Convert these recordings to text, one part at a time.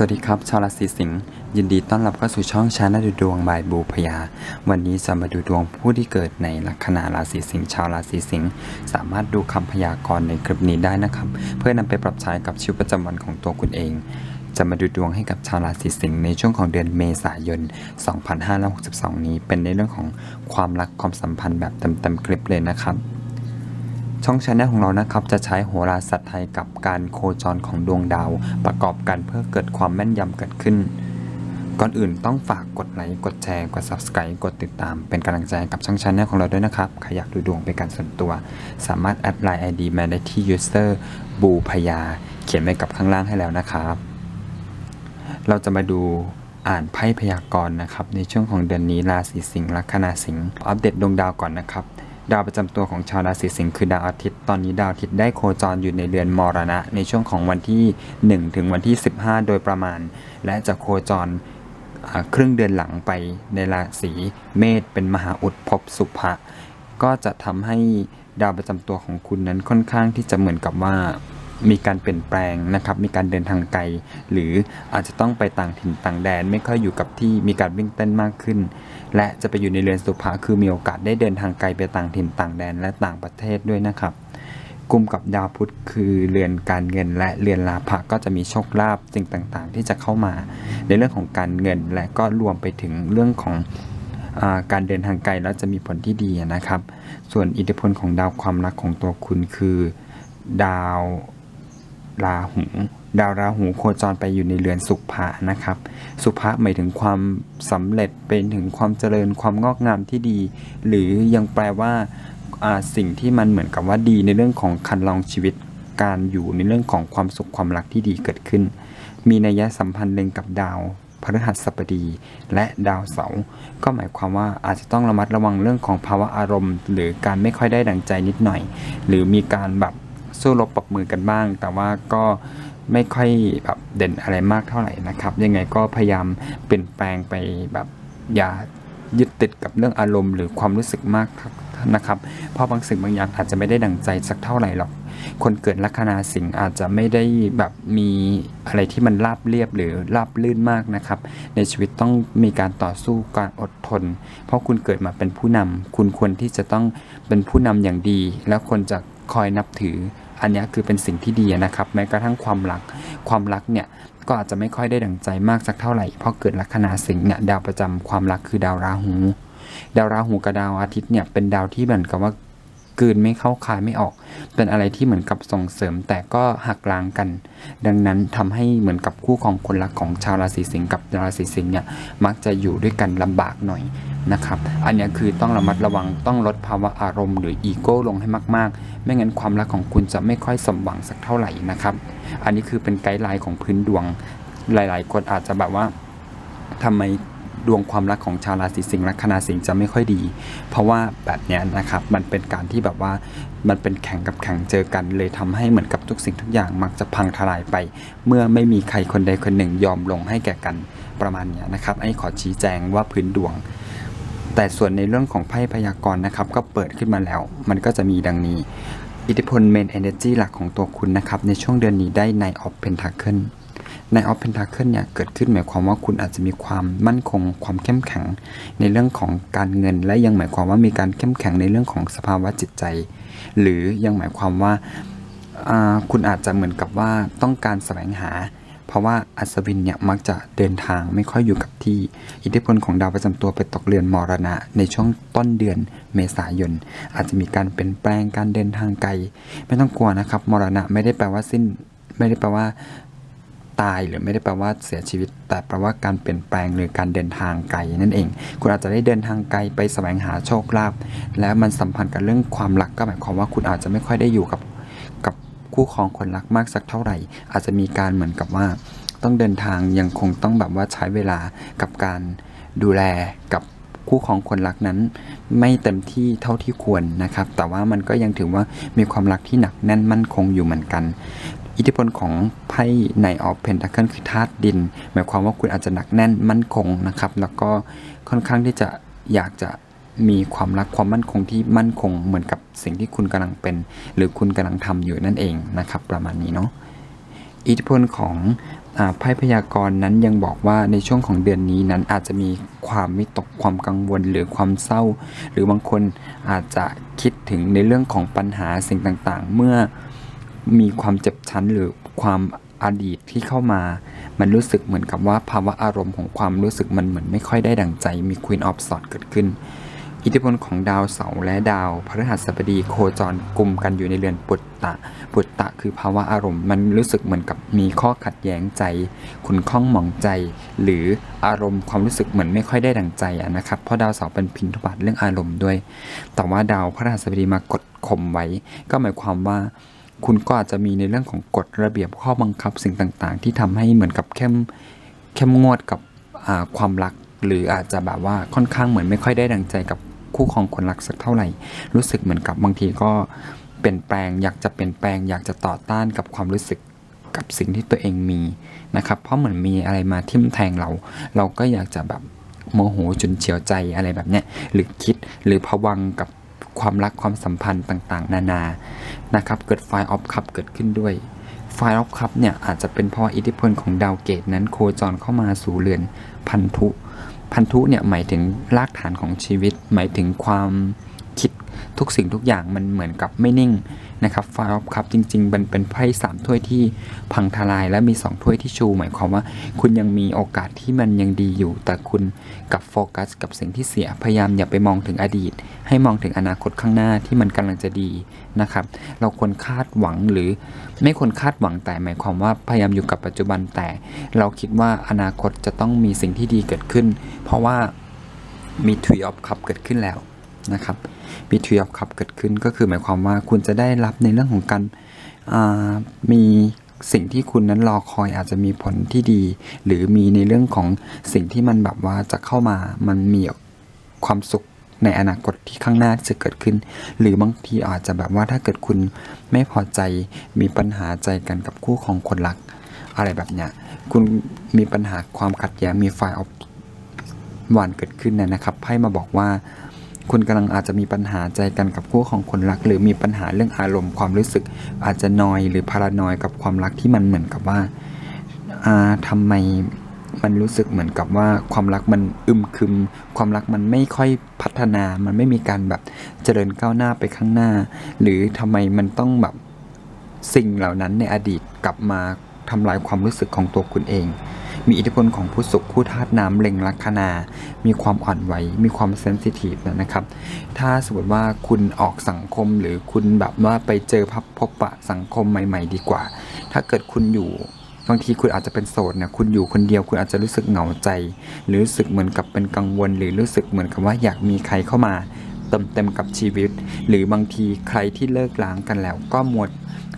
สวัสดีครับ ชาวราศีสิงห์ยินดีต้อนรับเข้าสู่ช่องชาแนลดูดวงบายบูพยา วันนี้จะมาดูดวงผู้ที่เกิดในลัคนาราศีสิงห์ชาวราศีสิงห์สามารถดูคำพยากรณ์ในคลิปนี้ได้นะครับ เพื่อนำไปปรับใช้กับชีวิตประจำวันของตัวคุณเอง จะมาดูดวงให้กับชาวราศีสิงห์ในช่วงของเดือนเมษายน 2562 นี้เป็นในเรื่องของความรักความสัมพันธ์แบบเต็มๆคลิปเลยนะครับ ช่องชแนลของเรานะครับจะใช้โหราศาสตร์ไทยกับการโคจรของดวงดาว ประกอบกันเพื่อเกิดความแม่นยำเกิดขึ้น ก่อนอื่นต้องฝากกดไลค์ กดแชร์ กด subscribe กดติดตาม เป็นกำลังใจกับช่องชแนลของเราด้วยนะครับใครอยากดูดวงเป็นการส่วนตัว สามารถแอดไลน์ ID มาได้ที่ user บูพยา เขียนไว้กับข้างล่างให้แล้วนะครับ เราจะมาดูอ่านไพ่พยากรณ์นะครับในช่วงของเดือนนี้ราศีสิงห์ลัคนาสิงห์อัปเดตดวงดาวก่อนนะครับ ดาวประจำตัวของชาวราศีสิงห์คือดาวอาทิตย์ ตอนนี้ดาวอาทิตย์ได้โคจรอยู่ในเรือนมรณะ ในช่วงของวันที่ 1 ถึงวันที่ 15 โดยประมาณ และจะโคจรครึ่งเดือนหลังไปในราศีเมษเป็นมหาอุดภพสุภะก็จะทำให้ดาวประจำตัวของคุณนั้นค่อนข้างที่จะเหมือนกับว่า มีการเปลี่ยนแปลงนะครับ มีการเดินทางไกล หรืออาจจะต้องไปต่างถิ่นต่างแดน ไม่ค่อยอยู่กับที่มีการวิ่งเต้นมากขึ้น และจะไปอยู่ในเรือนสุภะคือมีโอกาสได้เดินทางไกลไปต่างถิ่นต่างแดนและต่างประเทศด้วยนะครับกลุ่มกับดาวพุธคือเรือนการเงินและเรือนลาภะก็จะมีโชคลาภสิ่งต่างๆ ที่จะเข้ามา ในเรื่องของการเงินและก็รวมไปถึงเรื่องของการเดินทางไกลแล้วจะมีผลที่ดีนะครับ ส่วนอิทธิพลของดาวความรักของตัวคุณคือ ดาว ราหู ดาวราหูโคจรไปอยู่ในเรือนสุภะนะครับ สุภะหมายถึงความสำเร็จเป็นถึงความเจริญความงอกงามที่ดี หรือยังแปลว่าอ่าสิ่งที่มันเหมือนกับว่าดีในเรื่องของคันลองชีวิตการอยู่ในเรื่องของความสุขความรักที่ดีเกิดขึ้น มีนัยสัมพันธ์เล็งกับดาวพฤหัสบดีและดาวเสาร์ก็หมายความว่าอาจจะต้องระมัดระวังเรื่องของภาวะอารมณ์ หรือการไม่ค่อยได้ดังใจนิดหน่อย หรือมีการแบบ สู้รบปรบมือกันบ้าง แต่ว่าก็ไม่ค่อยแบบเด่นอะไรมากเท่าไหร่นะครับ ยังไงก็พยายามเปลี่ยนแปลงไปแบบอย่ายึดติดกับเรื่องอารมณ์หรือความรู้สึกมากนะครับ เพราะบางสิ่งบางอย่างอาจจะไม่ได้ดังใจสักเท่าไหร่หรอก คนเกิดลัคนาสิงห์อาจจะไม่ได้แบบมีอะไรที่มันราบเรียบหรือราบลื่นมากนะครับ ในชีวิตต้องมีการต่อสู้การอดทน เพราะคุณเกิดมาเป็นผู้นำคุณควรที่จะต้องเป็นผู้นำอย่างดี แล้วคนจะคอยนับถือ อันนี้คือเป็นสิ่งที่ดีนะครับ แม้กระทั่งความรัก ความรักเนี่ยก็อาจจะไม่ค่อยได้ดังใจมากสักเท่าไหร่ เพราะเกิดลัคนาสิงห์เนี่ยดาวประจำความรักคือดาวราหู ดาวราหูกับดาวอาทิตย์เนี่ยเป็นดาวที่เหมือนกับว่า กืนไม่เข้าคายไม่ออก เป็นอะไรที่เหมือนกับส่งเสริมแต่ก็หักล้างกัน ดังนั้นทำให้เหมือนกับคู่ของคนรักของชาวราศีสิงห์กับราศีสิงห์เนี่ยมักจะอยู่ด้วยกันลำบากหน่อยนะครับ อันนี้คือต้องระมัดระวังต้องลดภาวะอารมณ์หรืออีโก้ลงให้มากๆ ไม่งั้นความรักของคุณจะไม่ค่อยสมหวังสักเท่าไหร่นะครับ อันนี้คือเป็นไกด์ไลน์ของพื้นดวงหลาย ๆ คนอาจจะแบบว่าทำไม ดวงความรักของชาวราศีสิงห์ลัคนาสิงห์จะไม่ค่อยดี เพราะว่าแบบนี้นะครับมันเป็นการที่แบบว่ามันเป็นแข่งกับแข่งเจอกัน เลยทำให้เหมือนกับทุกสิ่งทุกอย่างมักจะพังทลายไป เมื่อไม่มีใครคนใดคนหนึ่งยอมลงให้แก่กันประมาณนี้นะครับไอ้ขอชี้แจงว่าพื้นดวง แต่ส่วนในเรื่องของไพ่พยากรณ์นะครับ ก็เปิดขึ้นมาแล้ว มันก็จะมีดังนี้ อิทธิพล Main Energy หลักของตัวคุณนะครับในช่วงเดือนนี้ได้ใน of Pentacle ใน of Pentacle เนี่ยเกิดขึ้นหมายความว่าคุณอาจจะมีความมั่นคงความเข้มแข็งในเรื่องของการเงิน และยังหมายความว่ามีการเข้มแข็งในเรื่องของสภาวะจิตใจ หรือยังหมายความว่าอ่าคุณอาจจะเหมือนกับว่าต้องการแสวงหา เพราะว่าอัศวินเนี่ยมักจะเดินทางไม่ค่อยอยู่กับที่ อิทธิพลของดาวประจำตัวไปตกเรือนมรณะ ในช่วงต้นเดือนเมษายน อาจจะมีการเปลี่ยนแปลงการเดินทางไกล ไม่ต้องกลัวนะครับ มรณะไม่ได้แปลว่าสิ้นไม่ได้แปลว่า ตาย หรือไม่ได้แปลว่าเสียชีวิต แต่แปลว่าการเปลี่ยนแปลงหรือการเดินทางไกลนั่นเอง คุณอาจจะได้เดินทางไกลไปแสวงหาโชคลาภและมันสัมพันธ์กับเรื่องความรักก็หมายความว่าคุณอาจจะไม่ค่อยได้อยู่กับกับคู่ครองคนรักมากสักเท่าไหร่ อาจจะมีการเหมือนกับว่า ต้องเดินทางยังคงต้องแบบว่าใช้เวลากับการดูแลกับคู่ของคนรักนั้นไม่เต็มที่เท่าที่ควรนะครับ แต่ว่ามันก็ยังถือว่ามีความรักที่หนักแน่นมั่นคงอยู่เหมือนกัน อิทธิพลของไพ่ในออฟเพนทัคเคิลคือธาตุดิน หมายความว่าคุณอาจจะหนักแน่นมั่นคงนะครับ แล้วก็ค่อนข้างที่จะอยากจะมีความรักความมั่นคงที่มั่นคงเหมือนกับสิ่งที่คุณกำลังเป็น หรือคุณกำลังทำอยู่นั่นเองนะครับ ประมาณนี้เนาะอิทธิพลของไพ่พยากรณ์นั้นยังบอกว่าในช่วงของเดือนนี้นั้นอาจจะมีความวิตกความกังวลหรือความเศร้า หรือบางคนอาจจะคิดถึงในเรื่องของปัญหาสิ่งต่างๆ เมื่อ มีความเจ็บช้ำหรือความอดีตที่เข้ามา มันรู้สึกเหมือนกับว่าภาวะอารมณ์ของความรู้สึกมันเหมือนไม่ค่อยได้ดั่งใจ มี Queen of s w o r d เกิดขึ้น อิทธิพลของดาวเสาร์และดาวพฤหัสบดีโคจรกลุ่มกันอยู่ในเรือนปุตตะ ปุตตะคือภาวะอารมณ์ มันรู้สึกเหมือนกับมีข้อขัดแย้งใจ ขุนข้องหมองใจ หรืออารมณ์ความรู้สึกเหมือนไม่ค่อยได้ดั่งใจนะครับ เพราะดาวเสาร์เป็นพินทุบาทเรื่องอารมณ์ด้วย แต่ว่าดาวพฤหัสบดีมากดข่มไว้ ก็หมายความว่า คุณก็อาจจะมีในเรื่องของกฎระเบียบข้อบังคับสิ่งต่างๆ ที่ทำให้เหมือนกับเข้มเข้มงวดกับความรัก หรืออาจจะแบบว่าค่อนข้างเหมือนไม่ค่อยได้ดังใจกับคู่ของคนรักสักเท่าไหร่ รู้สึกเหมือนกับบางทีก็เปลี่ยนแปลง อยากจะเปลี่ยนแปลง อยากจะต่อต้านกับความรู้สึกกับสิ่งที่ตัวเองมีนะครับ เพราะเหมือนมีอะไรมาทิ่มแทงเรา เราก็อยากจะแบบโมโหจนเฉียวใจอะไรแบบเนี้ยหรือคิดหรือผวังกับ ความรักความสัมพันธ์ต่างๆ นานานะครับเกิดไฟออฟคัพเกิดขึ้นด้วยไฟออฟคัพเนี่ยอาจจะเป็นเพราะอิทธิพลของดาวเกตนั้นโคจรเข้ามาสู่เรือนพันธุ พันธุเนี่ยหมายถึงรากฐานของชีวิต หมายถึงความ ทุกสิ่งทุกอย่างมันเหมือนกับไม่นิ่งนะครับไฟออฟคัพจริงๆมันเป็นไพ่สามถ้วยที่พังทลายและมีสองถ้วยที่ชู หมายความว่า คุณยังมีโอกาสที่มันยังดีอยู่ แต่คุณกับโฟกัสกับสิ่งที่เสียพยายามอย่าไปมองถึงอดีต ให้มองถึงอนาคตข้างหน้าที่มันกำลังจะดีนะครับ เราควรคาดหวังหรือไม่ควรคาดหวังแต่หมายความว่าพยายามอยู่กับปัจจุบันแต่ เราคิดว่าอนาคตจะต้องมีสิ่งที่ดีเกิดขึ้น เพราะว่ามี Tree of Cup เกิดขึ้นแล้ว นะครับมี Tree of Cup เกิดขึ้นก็คือหมายความว่าคุณจะได้รับในเรื่องของการมีสิ่งที่คุณนั้นรอคอยอาจจะมีผลที่ดี หรือมีในเรื่องของสิ่งที่มันแบบว่าจะเข้ามามันมีความสุขในอนาคตที่ข้างหน้าจะเกิดขึ้น หรือบางทีอาจจะแบบว่าถ้าเกิดคุณไม่พอใจมีปัญหาใจกันกับคู่ของคนรัก อะไรแบบเนี้ยคุณมีปัญหาความขัดแย้งมีไฟออฟวันเกิดขึ้นนะนะครับไพ่มาบอกว่า คุณกำลังอาจจะมีปัญหาใจกันกับคู่ของคนรัก หรือมีปัญหาเรื่องอารมณ์ความรู้สึก อาจจะนอยหรือพารานอยกับความรักที่มันเหมือนกับว่าอ่าทำไมมันรู้สึกเหมือนกับว่าความรักมันอึมครึม ความรักมันไม่ค่อยพัฒนา มันไม่มีการแบบเจริญก้าวหน้าไปข้างหน้า หรือทำไมมันต้องแบบสิ่งเหล่านั้นในอดีตกลับมาทำลายความรู้สึกของตัวคุณเอง มีอิทธิพลของผู้สุขผู้ธาตุน้ำเล็งลัคนา มีความอ่อนไหว มีความเซนซิทีฟนะครับ ถ้าสมมติว่าคุณออกสังคมหรือคุณแบบว่าไปเจอพับพบปะสังคมใหม่ ๆ ดีกว่า ถ้าเกิดคุณอยู่บางทีคุณอาจจะเป็นโสดเนี่ยคุณอยู่คนเดียวคุณอาจจะรู้สึกเหงาใจ หรือรู้สึกเหมือนกับเป็นกังวล หรือรู้สึกเหมือนกับว่าอยากมีใครเข้ามาเติมเต็มกับชีวิต หรือบางทีใครที่เลิกล้างกันแล้วก็หมด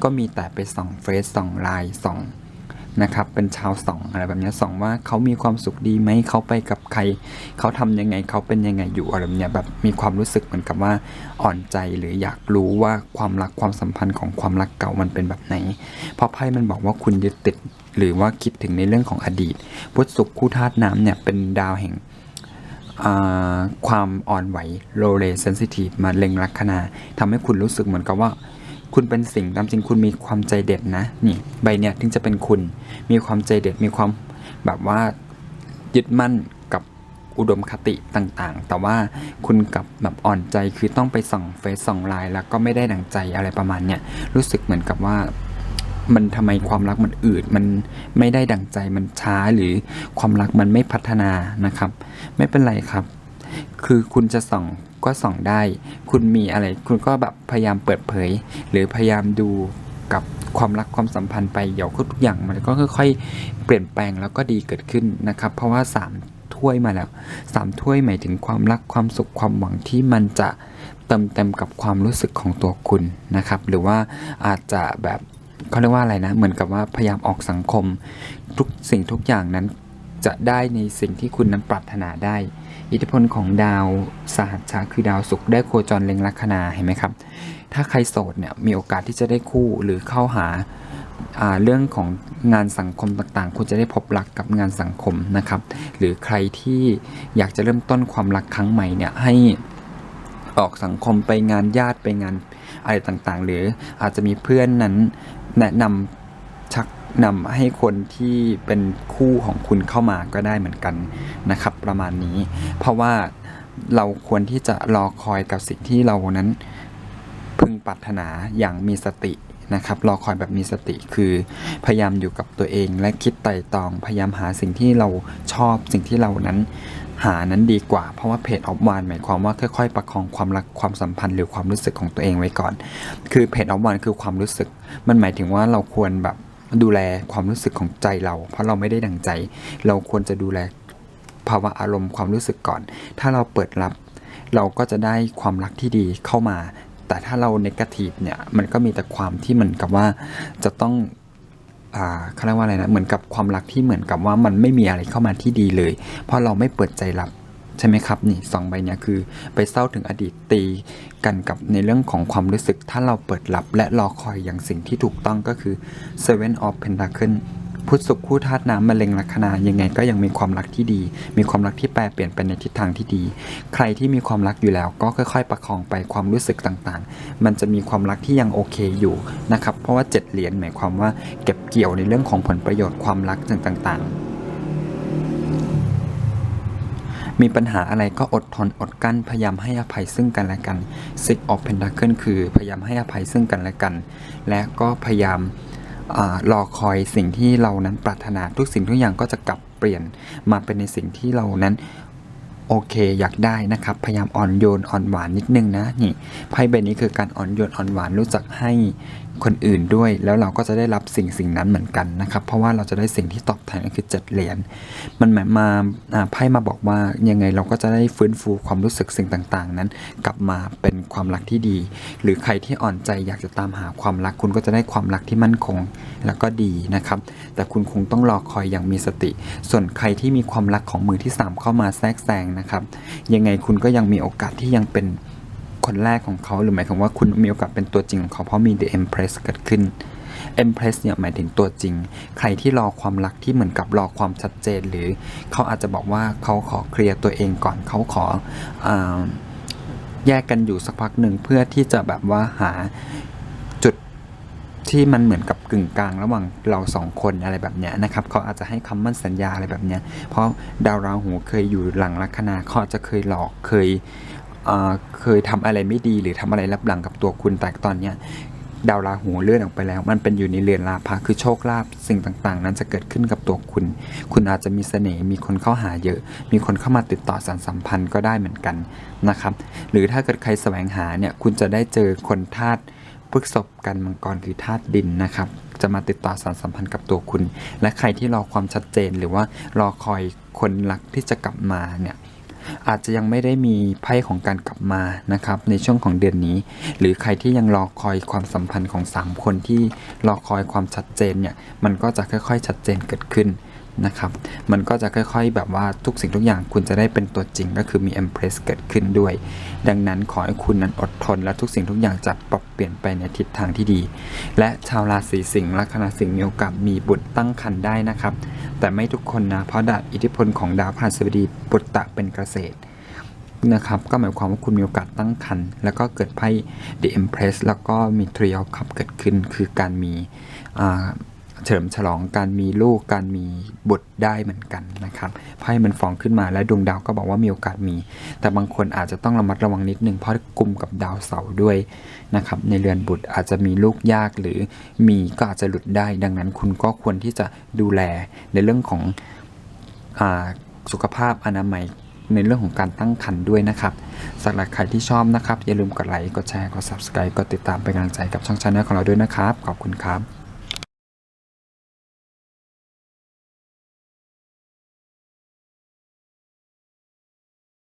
ก็มีแต่ไปส่องเฟซส่องไลน์ส่อง นะครับเป็นชาวสองอะไรแบบนี้ส่องว่าเขามีความสุขดีไหมเขาไปกับใคร เขาทำยังไงเขาเป็นยังไงอยู่อะไรแบบนี้แบบมีความรู้สึกเหมือนกับว่าอ่อนใจหรืออยากรู้ว่าความรักความสัมพันธ์ของความรักเก่ามันเป็นแบบไหน เพราะไพ่มันบอกว่าคุณยึดติดหรือว่าคิดถึงในเรื่องของอดีตพุทธศุกร์คู่ธาตุน้ำเนี่ยเป็นดาวแห่งความอ่อนไหวโลเลเซนซิทีฟมาเล็งลักคนาทำให้คุณรู้สึกเหมือนกับว่า คุณเป็นสิ่งตามจริงคุณมีความใจเด็ดนะ นี่ ใบเนี้ยถึงจะเป็นคุณ มีความใจเด็ดมีความแบบว่ายึดมั่นกับอุดมคติต่างๆ แต่ว่าคุณกับแบบอ่อนใจคือต้องไปส่องเฟซส่องไลน์แล้วก็ไม่ได้ดังใจอะไรประมาณเนี้ยรู้สึกเหมือนกับว่ามันทำไมความรักมันอืดมันไม่ได้ดังใจมันช้าหรือความรักมันไม่พัฒนานะครับ ไม่เป็นไรครับ คือคุณจะส่องก็ส่องได้ คุณมีอะไร คุณก็แบบพยายามเปิดเผย หรือพยายามดูกับความรักความสัมพันธ์ไปเดี๋ยวทุกอย่างมันก็ค่อยๆ เปลี่ยนแปลงแล้วก็ดีเกิดขึ้นนะครับ เพราะว่าสามถ้วยมาแล้วสามถ้วยหมายถึงความรักความสุขความหวังที่มันจะเติมเต็มกับความรู้สึกของตัวคุณนะครับ หรือว่าอาจจะแบบเขาเรียกว่าอะไรนะ เหมือนกับว่าพยายามออกสังคม ทุกสิ่งทุกอย่างนั้นจะได้ในสิ่งที่คุณนั้นปรารถนาได้ อิทธิพลของดาวสหัชชาคือดาวศุกร์ได้โคจรเล็งลัคนาเห็นไหมครับ ถ้าใครโสดเนี่ยมีโอกาสที่จะได้คู่หรือเข้าหาาเรื่องของงานสังคมต่างๆ คุณจะได้พบรักกับงานสังคมนะครับ หรือใครที่อยากจะเริ่มต้นความรักครั้งใหม่เนี่ยให้ออกสังคมไปงานญาติไปงานอะไรต่างๆ หรืออาจจะมีเพื่อนนั้นแนะนำ นำให้คนที่เป็นคู่ของคุณเข้ามาก็ได้เหมือนกันนะครับ ประมาณนี้ เพราะว่าเราควรที่จะรอคอยกับสิ่งที่เรานั้นพึงปรารถนาอย่างมีสตินะครับ รอคอยแบบมีสติคือพยายามอยู่กับตัวเอง และคิดไต่ตอง พยายามหาสิ่งที่เราชอบสิ่งที่เรานั้นหานั้นดีกว่า เพราะว่าเพจออฟวานหมายความว่าค่อยๆ ประคองความรักความสัมพันธ์หรือความรู้สึกของตัวเองไว้ก่อน คือเพจออฟวานคือความรู้สึก มันหมายถึงว่าเราควรแบบ ดูแลความรู้สึกของใจเรา เพราะเราไม่ได้ดังใจ เราควรจะดูแลภาวะอารมณ์ความรู้สึกก่อน ถ้าเราเปิดรับ เราก็จะได้ความรักที่ดีเข้ามา แต่ถ้าเราเนกาทีฟเนี่ย มันก็มีแต่ความที่เหมือนกับว่าจะต้องอ่าเขาเรียกว่าอะไรนะ เหมือนกับความรักที่เหมือนกับว่ามันไม่มีอะไรเข้ามาที่ดีเลย เพราะเราไม่เปิดใจรับ ใช่ไหมครับนี่สองใบเนี้ยคือไปเศร้าถึงอดีตตีกันกับในเรื่องของความรู้สึก ถ้าเราเปิดรับและรอคอยอย่างสิ่งที่ถูกต้องก็คือ Seven of Pentacle พุทธสุขคู่ธาตุน้ำมะเร็งลัคนายังไงก็ยังมีความรักที่ดี มีความรักที่แปรเปลี่ยนไปในทิศทางที่ดี ใครที่มีความรักอยู่แล้วก็ค่อย ๆ ประคองไปความรู้สึกต่างๆ มันจะมีความรักที่ยังโอเคอยู่นะครับเพราะว่าเจ็ดเหรียญหมายความว่าเก็บเกี่ยวในเรื่องของผลประโยชน์ความรักต่างๆ มีปัญหาอะไรก็อดทนอดกั้น พยายามให้อภัยซึ่งกันและกัน Six of Pentacle คือพยายามให้อภัยซึ่งกันและกัน และก็พยายามอารอคอยสิ่งที่เรานั้นปรารถนาทุกสิ่งทุกอย่างก็จะกลับเปลี่ยนมาเป็นในสิ่งที่เรานั้นโอเคอยากได้นะครับ พยายามอ่อนโยนอ่อนหวานนิดนึงนะนี่ไพ่ใบนี้คือการอ่อนโยนอ่อนหวานรู้จักให้ คนอื่นด้วย แล้วเราก็จะได้รับสิ่งสิ่งนั้นเหมือนกันนะครับ เพราะว่าเราจะได้สิ่งที่ตอบแทนก็คือเจ็ดเหรียญมันหมายมาไพ่มาบอกว่ายังไงเราก็จะได้ฟื้นฟูความรู้สึกสิ่งต่างๆ นั้น กลับมาเป็นความรักที่ดี หรือใครที่อ่อนใจอยากจะตามหาความรักคุณก็จะได้ความรักที่มั่นคงแล้วก็ดีนะครับ แต่คุณคงต้องรอคอยอย่างมีสติ ส่วนใครที่มีความรักของมือที่ 3 เข้ามาแทรกแซงนะครับ ยังไงคุณก็ยังมีโอกาสที่ยังเป็น คนแรกของเขาหรือหมายความว่าคุณมีโอกาสเป็นตัวจริงของเขาเพราะมี The Empress เกิดขึ้น Empress เนี่ยหมายถึงตัวจริง ใครที่รอความรักที่เหมือนกับรอความชัดเจน หรือเขาอาจจะบอกว่าเขาขอเคลียร์ตัวเองก่อนเขาขออแยกกันอยู่สักพักหนึ่งเพื่อที่จะแบบว่าหาจุดที่มันเหมือนกับกึ่งกลางระหว่างเราสองคนอะไรแบบเนี้ยนะครับเขาอาจจะให้คำมั่นสัญญาอะไรแบบเนี้ยเพราะดาวราหูเคยอยู่หลังลัคนาเขาอาจจะเคยหลอกเคย เคยทำอะไรไม่ดีหรือทำอะไรรับหลังกับตัวคุณแต่ตอนเนี้ยดาวราหูเลื่อนออกไปแล้ว มันเป็นอยู่ในเรือนลาภะคือโชคลาภสิ่งต่างๆ นั้นจะเกิดขึ้นกับตัวคุณ คุณอาจจะมีเสน่ห์มีคนเข้าหาเยอะ มีคนเข้ามาติดต่อสานสัมพันธ์ก็ได้เหมือนกันนะครับ หรือถ้าเกิดใครแสวงหาเนี่ยคุณจะได้เจอคนธาตุพฤกษบกันมังกรคือธาตุดินนะครับ จะมาติดต่อสารสัมพันธ์กับตัวคุณ และใครที่รอความชัดเจนหรือว่ารอคอยคนรักที่จะกลับมาเนี่ย อาจจะยังไม่ได้มีไพ่ของการกลับมานะครับในช่วงของเดือนนี้ หรือใครที่ยังรอคอยความสัมพันธ์ของ 3 คนที่รอคอยความชัดเจนเนี่ยมันก็จะค่อยๆ ชัดเจนเกิดขึ้น นะครับ มันก็จะค่อยๆ แบบว่าทุกสิ่งทุกอย่างคุณจะได้เป็นตัวจริงก็คือมี Empress เกิดขึ้นด้วย ดังนั้นขอให้คุณนั้นอดทน และทุกสิ่งทุกอย่างจะปรับเปลี่ยนไปในทิศทางที่ดี และชาวราศีสิงห์ลัคนาสิงห์มีโอกาสมีบุตรตั้งครรภ์ได้นะครับ แต่ไม่ทุกคนนะ เพราะดาอิทธิพลของดาวพฤหัสบดีปุตรตะเป็นเกษตรนะครับก็หมายความว่าคุณมีโอกาสตั้งครรภ์แล้วก็เกิดไพ่ The Empress แล้วก็มี Three of Cups เกิดขึ้น คือการมีอ่า เฉลิมฉลองการมีลูกการมีบุตรได้เหมือนกันนะครับไพ่มันฟองขึ้นมาและดวงดาวก็บอกว่ามีโอกาสมี แต่บางคนอาจจะต้องระมัดระวังนิดนึงเพราะกลุ่มกับดาวเสาร์ด้วยนะครับในเรือนบุตรอาจจะมีลูกยากหรือมีก็อาจจะหลุดได้ ดังนั้นคุณก็ควรที่จะดูแลในเรื่องของอสุขภาพอนามัยในเรื่องของการตั้งครรภ์ด้วยนะครับสำหรับใครที่ชอบนะครับ อย่าลืมกดไลค์ กดแชร์ กด subscribe กดติดตามเป็นกำลังใจกับช่องชาแนลของเราด้วยนะครับ ขอบคุณครับ